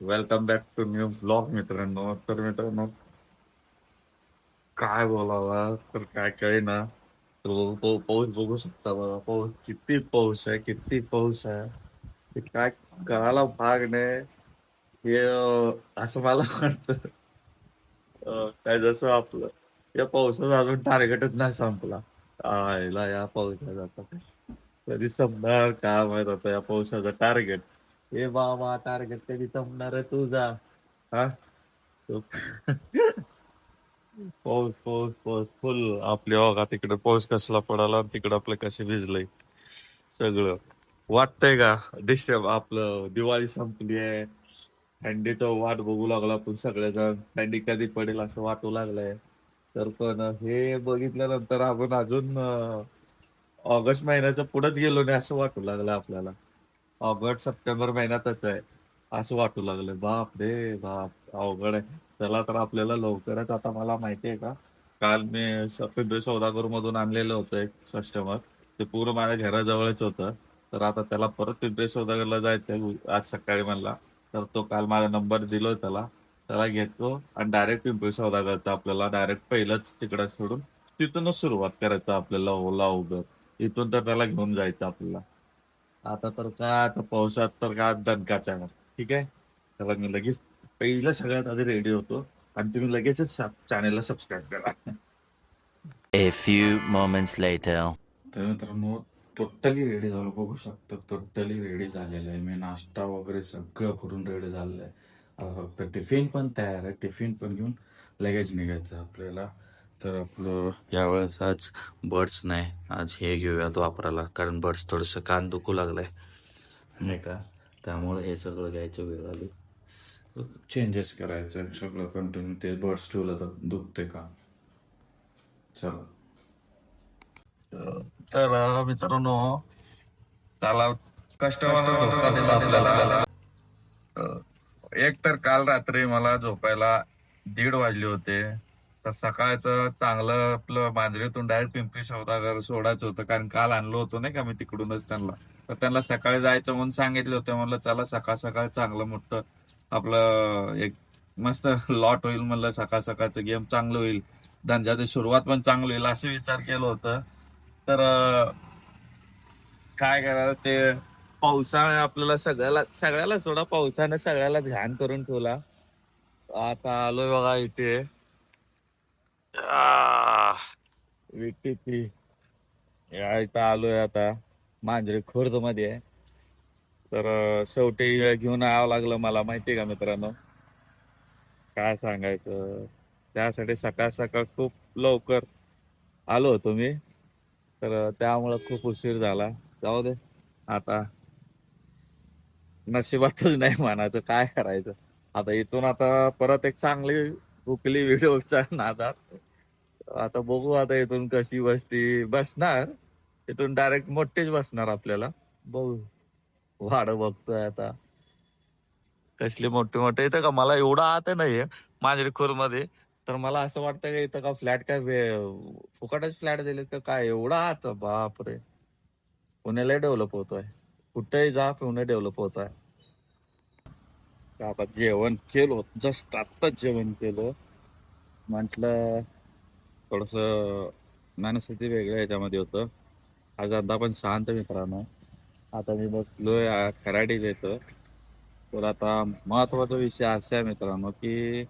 Welcome back to new vlog मित्रांनो. तर मित्रांनो काय बोलावा? तर काय काही ना. पाऊस बघू शकता बघा. पाऊस किती पाऊस आहे किती पाऊस आहे. ते काय करायला भाग नाही. हे असं मला वाटतं. काय जसं आपलं या पावसाचा अजून टार्गेटच नाही संपला. आयला या पावसाचा आता कधी संपणार? काय माहीत आता या पावसाचा टार्गेट हे बाबा टार्गेट कधी संपणार आहे तुझा? हा? पाऊस पाऊस पाऊस. फुल आपल्या ओघा तिकडे पाऊस कसला पडाला तिकडे आपलं कसे भिजलंय. सगळं. वाटतंय का? डिसेंबर आपलं दिवाळी संपली आहे. थंडीचा वाट बघू लागला आपण सगळेजण. थंडी कधी पडेल असं वाटू लागलंय. तर पण हे बघितल्यानंतर आपण अजून ऑगस्ट महिन्याच्या पुढेच गेलो नाही असं वाटू लागलं आपल्याला. ऑगस्ट सप्टेंबर महिन्यातच आहे. असं वाटू लागलं बाप रे बाप अवघड आहे. चला तर आपल्याला लवकरच आता मला माहिती आहे का काल मी स- पिंपरी सौदागर मधून आणलेलं होतं एक कस्टमर ते पूर्ण माझ्या घराजवळच होतं. तर आता त्याला परत पिंपरी सौदागरला जायचं आज सकाळी म्हणला. तर तो काल माझा नंबर दिलो त्याला. त्याला घेतो आणि डायरेक्ट पिंपरी सौदागरचा आपल्याला डायरेक्ट पहिलंच तिकडं सोडून तिथूनच सुरुवात करायचं आपल्याला ओला उबर. इथून तर त्याला घेऊन जायचं आपल्याला. आता तर काय आता पावसात तर काय दणकाच आहे ठीक आहे? चला मी लगेच पहिलं सगळ्यात आधी रेडी होतो. आणि तुम्ही लगेचच चॅनेलला सबस्क्राईब करा. A few moments later. तर मित्रांनो टोटली रेडी झालो. बघू शकता टोटली रेडी झालेलं आहे. मी नाश्ता वगैरे सगळं करून रेडी झालेलं आहे. फक्त टिफिन पण तयार आहे. टिफिन पण घेऊन लगेच निघायचं आपल्याला. तर आपलं यावेळेस आज बर्ड्स नाही. आज हे घेऊयात वापरायला कारण बर्ड्स थोडंसं कान दुखू लागलंय. नाही का? त्यामुळे हे सगळं घ्यायचं वेळ आली. चेंजेस करायचं सगळं कंटिन्यू ते बर्ड्स ठेवलं तर दुखते का? चला. तर मित्रांनो त्याला कस्टमर एक तर काल रात्री मला झोपायला दीड वाजले होते. तर सकाळचं चांगलं आपलं मांजरीतून डायरेक्ट पिंपरी सौदागर सोडायचं होतं. कारण काल आणलं होतं नाही का मी तिकडूनच त्यांना. तर त्यांना सकाळी जायचं म्हणून सांगितलं होतं. म्हणलं चला सकाळ सकाळ चांगलं मोठं आपलं एक मस्त लॉट होईल म्हणलं. सकाळ सकाळचं गेम चांगलं होईल. धंद्याची सुरुवात पण चांगली होईल असं विचार केलं होतं. तर काय करायला ते पावसाने आपल्याला सगळ्याला सगळ्याला थोडा पावसाने सगळ्याला ध्यान करून ठेवला. आता आलोय बघा इथे. विटीपी या इथं आलोय आता. मांजरे खुर्दमध्ये आहे. तर अं, शेवटी घेऊन यावं लागलं मला माहितीये का मित्रांनो? काय सांगायचं? त्यासाठी सकाळ सकाळ खूप लवकर आलो होतो मी. तर त्यामुळं खूप उशीर झाला. जाऊ दे. आता नशिबातच नाही म्हणायचं. काय करायचं? आता इथून आता परत एक चांगली हुकली व्हिडिओच्या नादात. आता बघू आता इथून कशी बसती. बसणार. इथून डायरेक्ट मोठेच बसणार आपल्याला. बघू. वाढ बघतोय आता. कसले मोठे मोठे. इथं का मला एवढा आत नाहीये मांजरेखोरमध्ये तर मला असं वाटतं का इथं का फ्लॅट काय फुकटच फ्लॅट दिलेत का काय? एवढा आत. बापरे. पुण्याला डेव्हलप होतोय. कुठेही जा पुणे डेव्हलप होत आहे आता जेवण केलं जस्ट आत्ताच जेवण केलं. म्हटलं थोडस मनस्थिती वेगळ्या याच्यामध्ये होतं. आज आता पण शांत मित्रांनो. आता मी बसलोय खराडी येतो. तर आता महत्त्वाचा विषय असा आहे मित्रांनो की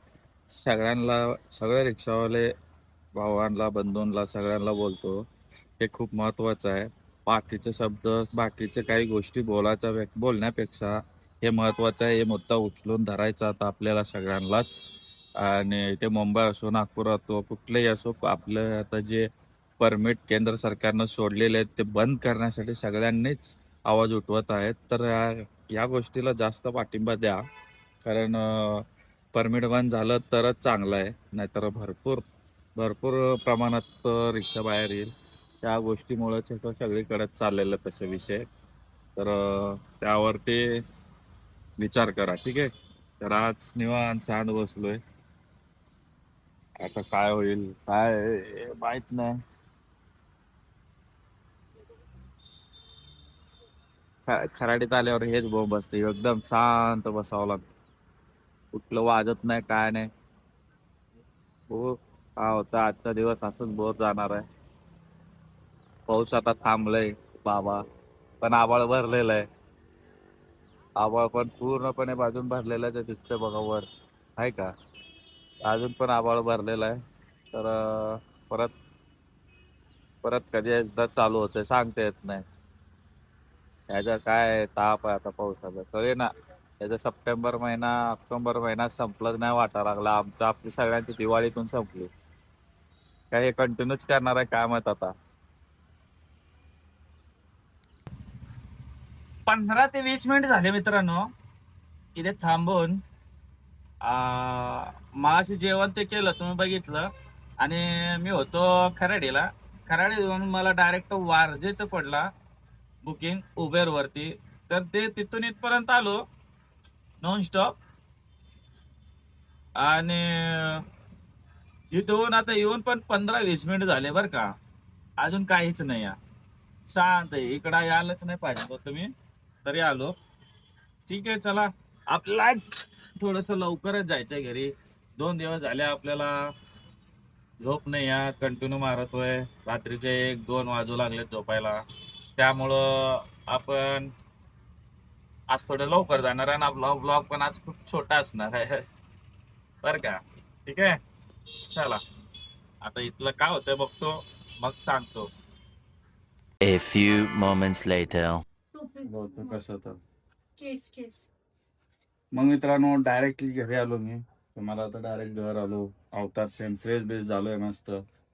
सगळ्यांना सगळ्या रिक्षावाले भावांना बंधूंना सगळ्यांना बोलतो. हे खूप महत्वाचं आहे. बाकीचे शब्द बाकीचे काही गोष्टी बोलायच्या बोलण्यापेक्षा हे महत्त्वाचं आहे. हे मुद्दा उचलून धरायचा आता आपल्याला सगळ्यांनाच. आणि ते मुंबई असो नागपूर असो कुठलेही असो आपलं आता जे परमिट केंद्र सरकारनं सोडलेले आहेत ते बंद करण्यासाठी सगळ्यांनीच आवाज उठवत आहेत. तर या- या गोष्टीला जास्त पाठिंबा द्या. कारण परमिट बंद झालं तरच चांगलं आहे. नाहीतर भरपूर भरपूर प्रमाणात रिक्षा बाहेर येईल. त्या गोष्टीमुळे सगळीकडेच सगळीकडे चाललेलं तसे विषय. तर त्यावरती विचार करा ठीक आहे? तर आज निवांत शांत बसलोय. आता काय होईल काय माहीत नाही. खराडीत आल्यावर हेच बोंब असते एकदम शांत बसावं लागतं. कुठलं वाजत नाही काय नाही. हो हा होता आजचा दिवस असंच बोर जाणार आहे. पाऊस आता थांबलाय बाबा. पण आबाळ भरलेलं आहे. आभाळ पण पूर्णपणे बाजून भरलेलं आहे ते दिसतंय बघा वर. आहे का? अजून पण आभाळ भरलेला आहे. तर परत परत कधी एकदा चालू होतंय सांगता येत नाही. ह्याचा काय ताप आहे आता पावसाचा? कळे ना याचा सप्टेंबर महिना ऑक्टोबर महिना संपलाच नाही वाटा लागला. आमचं आपली सगळ्यांची दिवाळीतून संपली. काय हे कंटिन्यूच करणार आहे काय माहीत आता? पंधरा ते वीस मिनिट झाले मित्रांनो. इथे थांबून माशी जेवण ते केलं तुम्ही बघितलं. आणि मी होतो खराडीला. खराडी म्हणून मला डायरेक्ट वारजेच पडला बुकिंग उबेर वरती. तर ते तिथून इथपर्यंत आलो नॉन स्टॉप आणि इथून आता येऊन पण पंधरा वीस मिनिट झाले बरं का. अजून काहीच नाही या शांत आहे. इकडं यायलाच नाही पाहिजे तुम्ही. तरी आलो. ठीक आहे चला. आपला थोडस लवकरच जायचंय घरी. दोन दिवस झाले आपल्याला. झोप नाही या कंटिन्यू मारतोय रात्रीचे एक दोन वाजू लागले झोपायला. त्यामुळं आपण आज थोडं लवकर जाणार आहे ना ब्लॉग ब्लॉग पण आज खूप छोटा असणार आहे. बर का? ठीक आहे? चला. आता इथलं काय होतंय बघतो. मग सांगतो. A few moments later. बहुतेक कसं तर केस केस. मग मित्रांनो डायरेक्टली घरी आलो मी. तुम्हाला आता डायरेक्ट घर आलो. अवतार सेम फ्रेश बेस झालोय मस्त.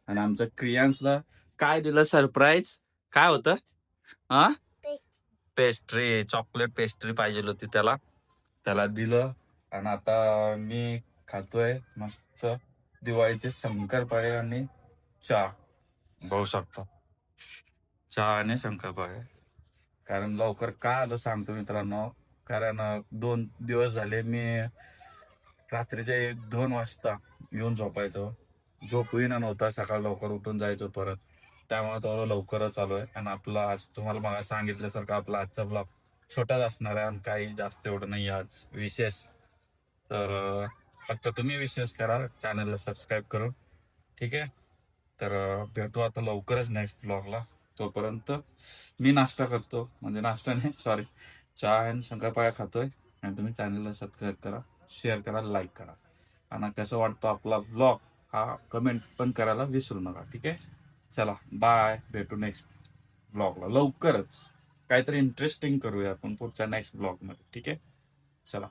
आणि आमच्या क्रियांसला काय दिलं सरप्राईज काय होतं? हा? पेस्ट्री चॉकलेट पेस्ट्री पाहिजे होती त्याला. त्याला दिलं. आणि आता मी खातोय मस्त दिवाळीचे शंकरपाळे आणि चहा. बघू शकता. चहा आणि शंकरपाळे कारण लवकर का आलो सांगतो मित्रांनो? कारण दोन दिवस झाले मी रात्रीच्या एक दोन वाजता येऊन झोपायचो. झोप ना नव्हता सकाळ लवकर उठून जायचो परत. त्यामुळे थोडं लवकरच आलोय. आणि आपला आज तुम्हाला मला सांगितल्यासारखं आपला आजचा ब्लॉग छोटाच असणार आहे आणि काही जास्त एवढं नाही आज विशेष. तर फक्त तुम्ही विशेष करा चॅनलला सबस्क्राईब करून. ठीक आहे? तर भेटू आता लवकरच नेक्स्ट ब्लॉगला तोपर्यंत मी नाश्ता करतो. म्हणजे नाश्ता नाही सॉरी चहा आणि शंकरपाळ्या खातोय. आणि तुम्ही चॅनलला सबस्क्राईब करा शेअर करा लाईक करा. आणि कसं वाटतो आपला व्लॉग हा कमेंट पण करायला विसरू नका ठीक आहे? चला बाय भेटू नेक्स्ट ब्लॉगला लवकरच. काहीतरी इंटरेस्टिंग करूया आपण पुढच्या नेक्स्ट ब्लॉगमध्ये ठीक आहे? चला.